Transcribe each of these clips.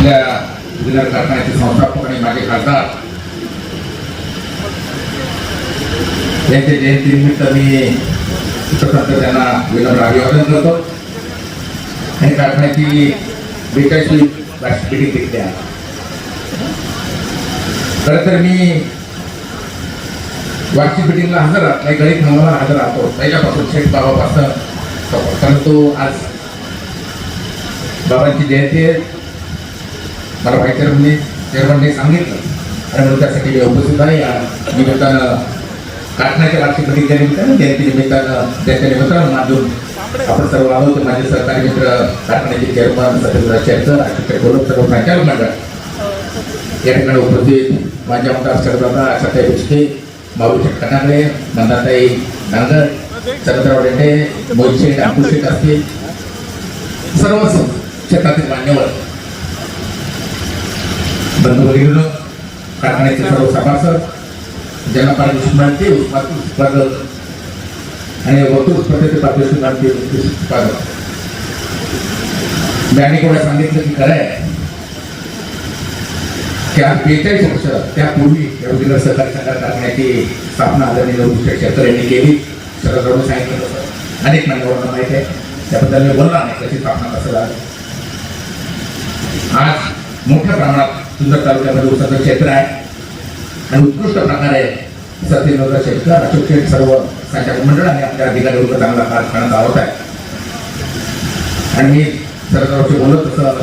आपल्या जुन्नर कारखान्याचे संस्थापक आणि माझे खासदार यांच्या जयंतीनिमित्त मी त्यांना विनम्र अभिवादन करतो. आणि कारखान्याची बेचाळीसवी वार्षिक meeting घेतली आहे. खरं तर मी वार्षिक मिटिंगला हजर राहत नाही गणित हंगामाला हजर राहतो. पहिल्यापासून शेठ बाबापासून. परंतु आज बाबांची जयंती आहे. मला माहिती म्हणजे चेअरमनने सांगितलं. आणि म्हणून त्यासाठी मी उपस्थित आहे. या निमित्तानं कारखान्याच्या वार्षिक मिटिंगच्या निमित्तानं जयंती निमित्तानं त्यांच्या निमित्तानं माध्यम आपण सर्व आहोत. माझे सहकारी मित्र कारखान्याचे चेअरमन सत्येंद्र शेरकर अशोक सर्व संचालक मंडळ. या ठिकाणी उपस्थित माझ्या आमदार सरदादा आशाताई बुचके माऊली कनाकडे मंदाताई नांगर चंद्रराव रेटे मोहित शेठ अंकुश असतील. सर्व क्षेत्रातील मान्यवर बंधू भगिनींनो कारखान्याचे सर्व सभासद ज्यांना पारितोषिक मिळते उत्पादक आणि वस्तू स्पर्धेचे पारितोषिक मिळते उत्पादक मी अनेक वेळा सांगितलं की खरं आहे की बेचाळीस वर्ष त्यापूर्वी योगेंद्र सहकारी संघात कारखान्याची स्थापना आदरणीय रघुशेठ शेतकर यांनी केली. शरदरावने सांगितलं होतं अनेक मान्यवरांना माहिती आहे. त्याबद्दल मी बोलणार नाही त्याची स्थापना कसं झाली. आज मोठ्या प्रमाणात सुंदर तालुक्यामध्ये उसाचं क्षेत्र आहे. आणि उत्कृष्ट प्रकारे सत्येंद्र क्षेत्र अशोक शेठ सर्व संचालक मंडळ आणि आपल्या अधिकारी वर्ग चांगला कारखाना चालवत आहे आणि मी सरकारशी बोलत असं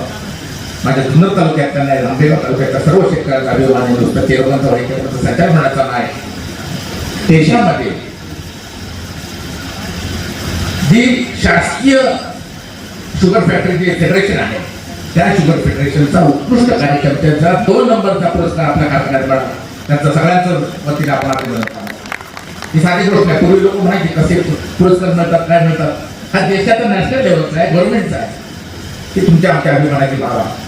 माझ्या जुन्नर तालुक्यातल्या नाही रामदेगाव तालुक्यातल्या सर्व शेतकऱ्यांचा अभिमान आहे नुसतं केरोगांचा वाईट संचार म्हणायचा नाही देशामध्ये जी शासकीय शुगर फॅक्टरीचे फेडरेशन आहे त्या शुगर फेडरेशनचा उत्कृष्ट कार्यक्षमतेचा दोन नंबरचा पुरस्कार आपल्या कारखान्यात मिळाला. त्यांचं सगळ्यांचं वतीने आपण अभिनंदन ही साधी गोष्ट आहे. पूर्वी लोक माहिती कसे पुरस्कार मिळतात काय मिळतात? हा देशाचा नॅशनल लेवलचा आहे गव्हर्नमेंटचा आहे. ही तुमच्या आमच्या अभिमानाची बाब आहे.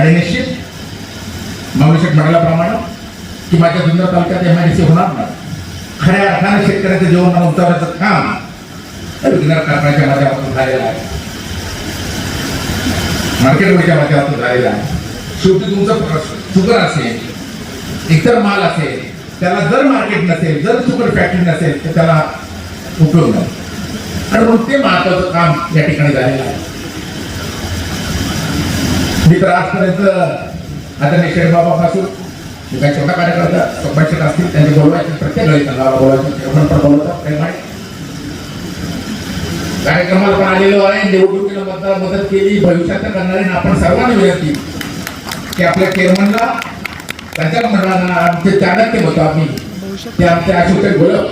आणि निश्चित मावळीशेठ म्हणाल्याप्रमाणे की माझ्या जुन्नर तालुक्यात एम आय डी सी होणार नाही. खऱ्या अर्थाने शेतकऱ्याचं जीवन उंचावण्याचं काम विज्ञान कारखान्याच्या माझ्या झालेलं आहे. मार्केटवरच्या माध्यमातून झालेला आहे. शेवटी तुमचं शुगर असेल इतर माल असेल त्याला जर मार्केट नसेल जर शुगर फॅक्टरी नसेल तर त्याला उपयोग नाही. आणि म्हणून ते महत्वाचं काम या ठिकाणी झालेलं आहे. मी तर आजपर्यंत आदरणीय शेठबाबापासून मी काही छोटा कार्यकर्ता संभाषक असतील त्यांनी बोलवायचे प्रत्येक वेळी त्यांना बोलवायचे चेअरमन पण बोलवतात कार्यक्रमात पण आलेलो आहे. निवडणुकीला मतदार मदत केली. भविष्यात करणारे आपण सर्वांनी विनंती की आपल्या चेअरमनला त्यांच्या मंडळांना आमचे चाणक्य होतो आम्ही. ते आमचे अशोक बोलव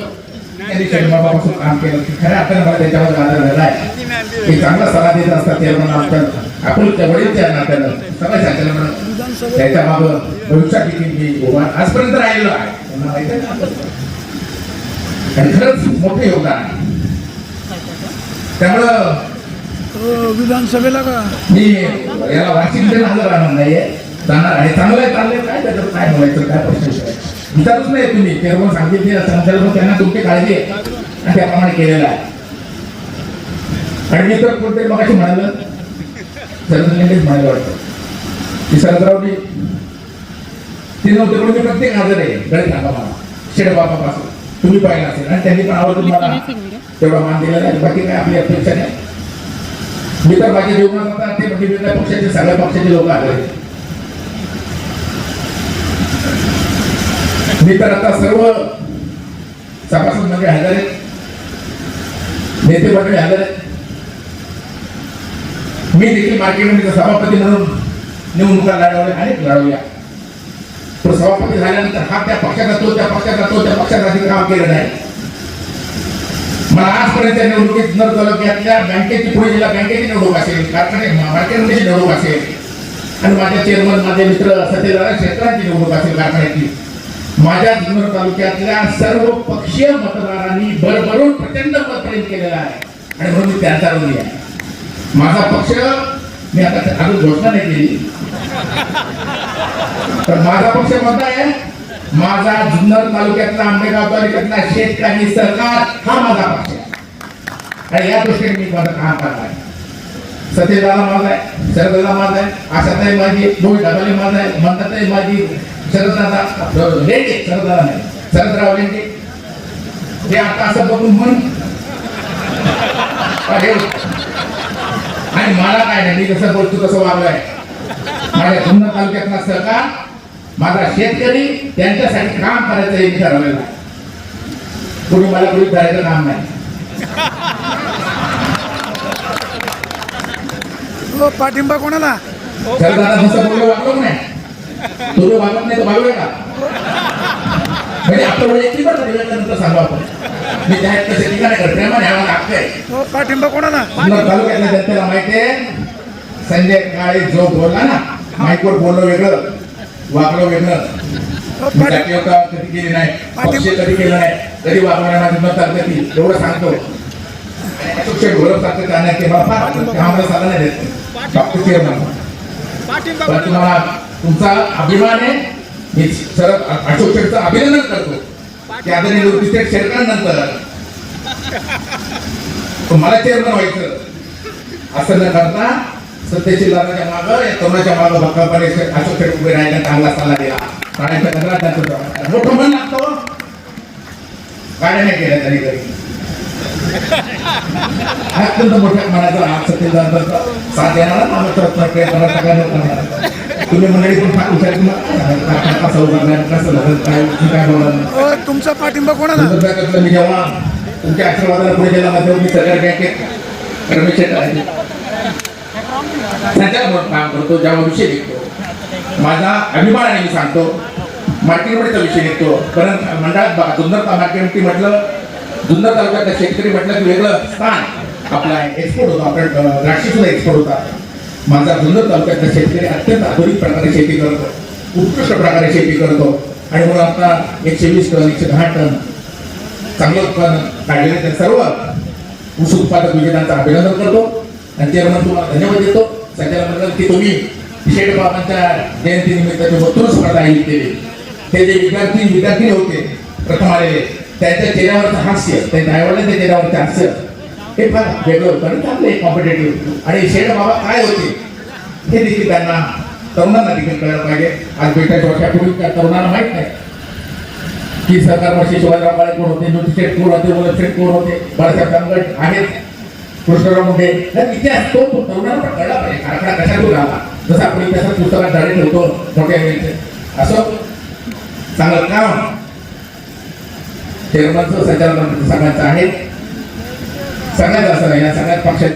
त्यांनी शनिबाबापासून काम केलं. की खऱ्या अर्थाने मला त्याच्यावर आदर झाला आहे. ते चांगला सल्ला देत असतात चेअरमन आमच्या आपण वडील त्या वडीलच्या नात्यानं सगळ्या संचालक त्याच्या मागं भविष्यात देखील उभा आजपर्यंत राहिलेलो आहे. आणि खरंच मोठं योगदान आहे. त्यामुळं विधानसभेला का? मी याला वाशिंगटन हजर राहणार नाहीये. जाणार आहे. चांगलं आहे चाललंय काय त्याच्यात काय बोलायचं काय प्रश्न? विचारच नाही तुम्ही. चेअरमन सांगितले संचालक त्यांना तुमची काळजी आहे. आणि त्याप्रमाणे केलेलं आहे. आणि मी तर कोणतरी मगाशी म्हणालं सरदारांनीच म्हणायला वाटतं. की सरदारावनी ते नव्हते पण मी प्रत्येक हजर आहे. गणित सांगा मला. शेड बापापासून तुम्ही पाहिलं असेल. आणि त्यांनी पण आवर्जून मला तेवढा मान दिलेला आहे. बाकी काय आपली अपेक्षा नाही. मी तर माझ्या जीवनात आता ते म्हणजे वेगळ्या पक्षाचे सगळ्या पक्षाचे लोक आले मी तर आता सर्व सभासद म्हणजे हजर आहेत नेते मंडळी हजर आहेत. मी देखील मार्केटमध्ये सभापती म्हणून निवडणुका लढवल्या. अनेक लढवल्या. तो सभापती झाल्यानंतर हा त्या पक्षाचा तो त्या पक्षाचा तो त्या पक्षासाठी काम केलं नाही मला आजपर्यंत निवडणुकीत नर तालुक्यातल्या बँकेची पुणे जिल्हा बँकेची निवडणूक असेल कारखाने मार्केटमध्ये निवडणूक असेल आणि माझ्या चेअरमन माझे मित्र सत्यनारायण क्षेत्राची निवडणूक असेल कारखान्याची. माझ्या जुन्नर तालुक्यातल्या सर्व पक्षीय मतदारांनी भरभरून प्रचंड मतप्रेम केलेलं आहे. आणि म्हणून मी त्यांचा ऋणी आहे. माझा पक्ष मी आता अजून घोषणा नाही केली तर माझा पक्ष कोणता आहे? माझा जुन्नर तालुक्यातला आंबेगाव तालुक्यातला शेतकरी सरकार हा माझा पक्ष आहे. आणि या दृष्टीने मी माझं काम करणार आहे. सत्यदाला माझा आहे शरदाला माझा आहे आशाताई माझी मोहित ढाबाले माझा आहे मंदाताई माझी शरदादा लेंडे शरदाला नाही शरदराव लेंडे हे आता असं बघून म्हण. हो. आणि मला काय नाही मी कसं बोलतो तसं वागलोय. माझ्या जुन्नर तालुक्यातला सरकार माझा शेतकरी त्यांच्यासाठी काम करायचं हे मी ठरवलेलं आहे. मला गृहित धरायचं काम नाही. हो पाठिंबा कोणाला? वागलो का नाही? तुम्ही वागत नाही तर वागलोय का? म्हणजे आपलं वैयक्तिक बरं का, नंतर सांगू आपण? मी त्या तसे ठिकाणी करत. प्रेमाने आम्हाला हक्क आहे. हो पाठिंबा कोणाला? तालुक्यातल्या जनतेला माहिती आहे संजय काळे जो बोलला ना माईकवर बोललो वेगळं वागलो वेगळं. कधी केली नाही पक्ष कधी केलं नाही माझी मत तालुक्यातील एवढं सांगतो. ते मला नाही तुम्हाला तुमचा अभिमान आहे मी सर अशोक शेठचं अभिनंदन करतो. की आदरणीय निवृत्ती शेठ शेरकरांनंतर तुम्हाला चेअरमन व्हायचं. असं न करता सत्तेची लागाच्या मागं या तरुणाच्या मागं भक्कमपणे अशोक शेठ उभे राहायला चांगला सल्ला दिला. प्राण्यांच्या कचरा त्यांचं मोठं मन लागतं काय नाही तरी कधी अत्यंत मोठ्या मनाचा साथ देणारा नामचरत्न प्रयत्न सगळ्यांना करणार तुम्ही मंडळी पण फार कसं उभारणार कसं काय मी काय बोलणार? हो तुमचा पाठिंबा कोणाला? मी जेव्हा तुमच्या आशीर्वादाला पुढे गेला माझ्या मी सगळ्या बँकेत रमेश आहे संचालक काम करतो जेव्हा विषय निघतो. माझा अभिमानाने मी सांगतो. मार्केटमध्येचा विषय निघतो. कारण मंडळात बघा जुन्नर म्हटलं जुन्नर तालुक्यातल्या शेतकरी म्हटलं की वेगळं स्थान. आपला एक्सपोर्ट होतो आपल्या द्राक्षी सुद्धा एक्सपोर्ट होता. माझा जुन्नर तालुक्यातला शेतकरी अत्यंत आधुनिक प्रकारे शेती करतो. उत्कृष्ट प्रकारे शेती करतो. आणि म्हणून आता एकशे वीस टन एकशे दहा टन चांगलं उत्पादन काढलेले ते सर्व ऊस उत्पादक विजेत्यांचं अभिनंदन करतो. आणि चेअरमन तुम्हाला धन्यवाद देतो. संचालनमंडळ की तुम्ही शेठ बाबांच्या जयंतीनिमित्त मथुर स्पर्धा आयोजित केली. ते जे विद्यार्थी विद्यार्थी होते प्रथम आलेले त्यांच्या चेहऱ्यावरचं हास्य त्यांच्या आईवडिलांच्या चेहऱ्यावरचं हास्य हे फार वेगळं होतं आणि चांगले कॉम्पिटेटिव्ह आणि शेठ बाबा काय होते हे देखील त्यांना तरुणांना देखील कळलं पाहिजे. आज बेटाच्या वर्षापूर्वी त्या तरुणांना माहीत नाही. की सरकार वर्षी शिवाजीराव काळे कोण होते ज्योतिषेठ कोण होते वल्लभ शेठ कोण होते बाळासाहेब दानगड आहेत. कृष्णराव मुंडे हा इतिहास तो तो तरुणांना पण कळला पाहिजे. आराखडा कशातून आला जसं आपण इतिहासात पुस्तकात धडे ठेवतो मोठ्या वेळेचे असं? चांगलं काम चेअरमनचं संचालकांचं सगळ्यांचं आहे. सगळ्यात असं नाही या सगळ्यात पक्षात